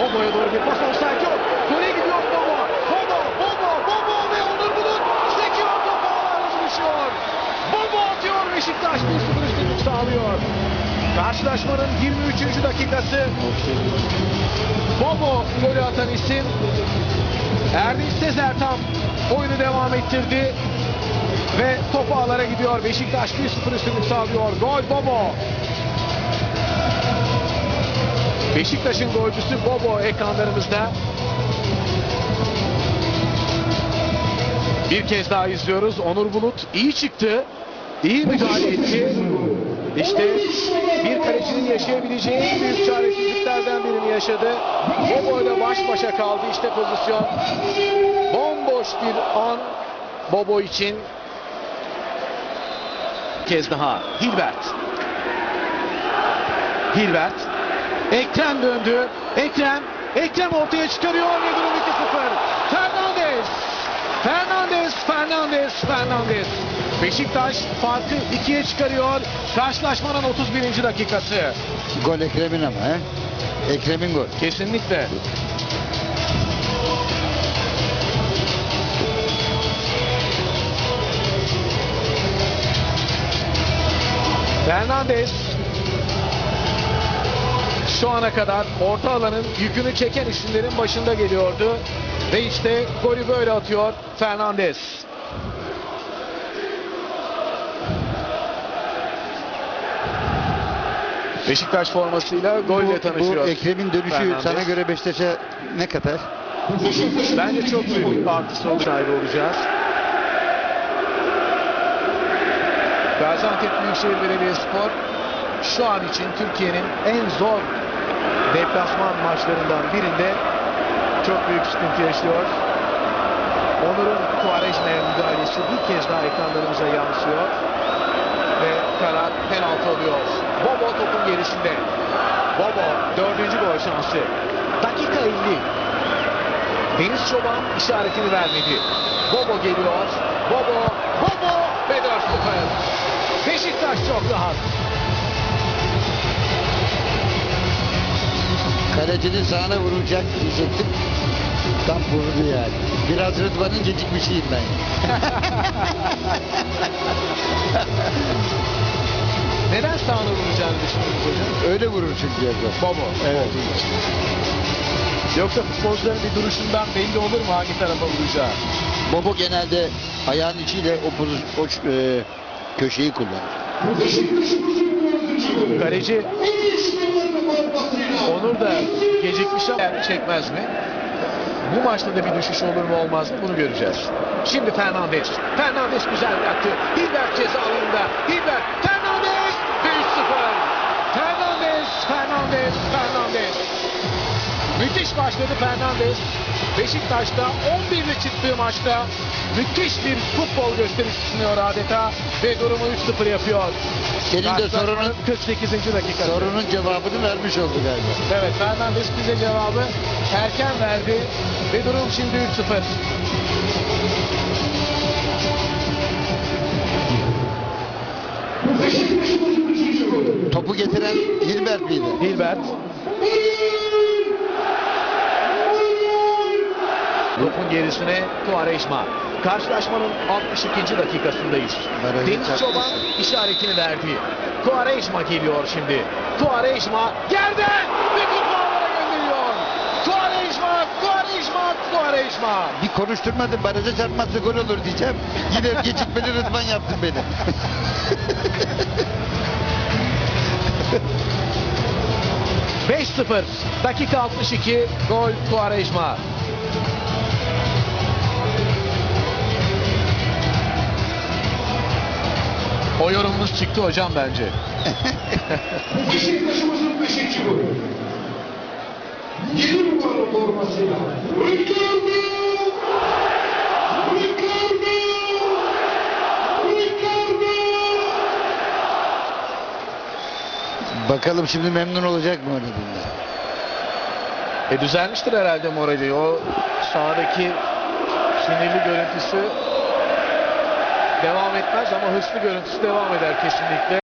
Bobo'ya doğru bir pas offside yok. Gole gidiyor Bobo. Bobo, Bobo, Bobo ve Onur Bulut sekiyor ağlarla buluşuyor. Bobo atıyor Beşiktaş 1-0 üstünlük sağlıyor. Karşılaşmanın 23. dakikası. Bobo golü atan isim. Erdinç Sezertam oyunu devam ettirdi. Ve topu ağlara gidiyor. Beşiktaş 1-0 üstünlük sağlıyor. Gol Bobo. Beşiktaş'ın golcüsü Bobo ekranlarımızda. Bir kez daha izliyoruz. Onur Bulut iyi çıktı. iyi müdahale etti. İşte bir kalecinin yaşayabileceği en büyük çaresizliklerden birini yaşadı. Bobo ile baş başa kaldı. İşte pozisyon. Bomboş bir an Bobo için. Bir kez daha Hilbert. Hilbert. Ekrem döndü. Ekrem. Ekrem ortaya çıkarıyor ve durum 2-0. Fernandez. Fernandez, Fernandez, Fernandez. Beşiktaş farkı ikiye çıkarıyor. Karşılaşmanın 31. dakikası. Gol Ekrem'in ama he. Ekrem'in gol. Kesinlikle. Fernandez şu ana kadar orta alanın yükünü çeken isimlerin başında geliyordu. Ve işte golü böyle atıyor Fernandez. Beşiktaş formasıyla golle Bu, tanışıyor. bu Ekrem'in dönüşü Fernandes. sana göre Beşiktaş'a ne kadar? Bence çok büyük bir artısı sahibi olacağız. Gaziantep Büyükşehir Belediyespor şu an için Türkiye'nin en zor deplasman maçlarından birinde çok büyük sıkıntı yaşıyor. Onur'un Kuarejme'ye müdahalesi bir kez daha ekranlarımıza yansıyor. Ve karar penaltı oluyor. Bobo topun gerisinde. Bobo dördüncü gol şansı. Dakika 50. Deniz Çoban işaretini vermedi. Bobo geliyor. Bobo, Bobo ve 4-0. Beşiktaş çok rahat. Kalecinin sağına vuracak diyecektim. Tam vurdu yani. Biraz Rıdvan'ın gecikmişiyim ben. Neden sağına vuracağını düşündünüz hocam? Öyle vurur çünkü Rıdvan. Bobo. Evet. olduğu için. Yoksa futbolcuların bir duruşundan belli olur mu hangi tarafa vuracağı? Bobo genelde ayağın içiyle o, poz- o e, köşeyi kullanır. Kaleci Onur da gecikmiş ama çekmez mi? Bu maçta da bir düşüş olur mu olmaz mı bunu göreceğiz. Şimdi Fernandes. Fernandes güzel yaptı. Hilbert ceza alanında. Hilbert. Fernandes. Ve 3-0. Fernandes. Fernandes. Fernandes. Müthiş başladı Fernandes. Beşiktaş'ta 11'li çıktığı maçta müthiş bir futbol gösterisi sunuyor adeta ve durumu 3-0 yapıyor. Senin de sorunun 48. dakika. sorunun cevabını vermiş oldu galiba. Evet Fernandes bize cevabı erken verdi ve durum şimdi 3-0. Topu getiren Hilbert miydi? Hilbert. Topun gerisine Quaresma. Karşılaşmanın 62. dakikasındayız. Deniz. Çoban işaretini verdi. Quaresma geliyor şimdi. Quaresma yerden ve topu ağlara gönderiyor. Quaresma, Quaresma, Quaresma. Bir konuşturmadın baraja çarpmazsa gol olur diyeceğim. Yine gecikmeli Rıdvan yaptın beni. Beş 0 dakika 62 gol Quaresma. O yorumunuz çıktı hocam bence. Beşiktaş'ımızın 5. golü. 7 numaralı formasıyla Ricardo! Ricardo! Ricardo! Bakalım şimdi memnun olacak mı oynadığında? E düzelmiştir herhalde morali. O sahadaki sinirli görüntüsü devam etmez ama hırslı görüntüsü devam eder kesinlikle.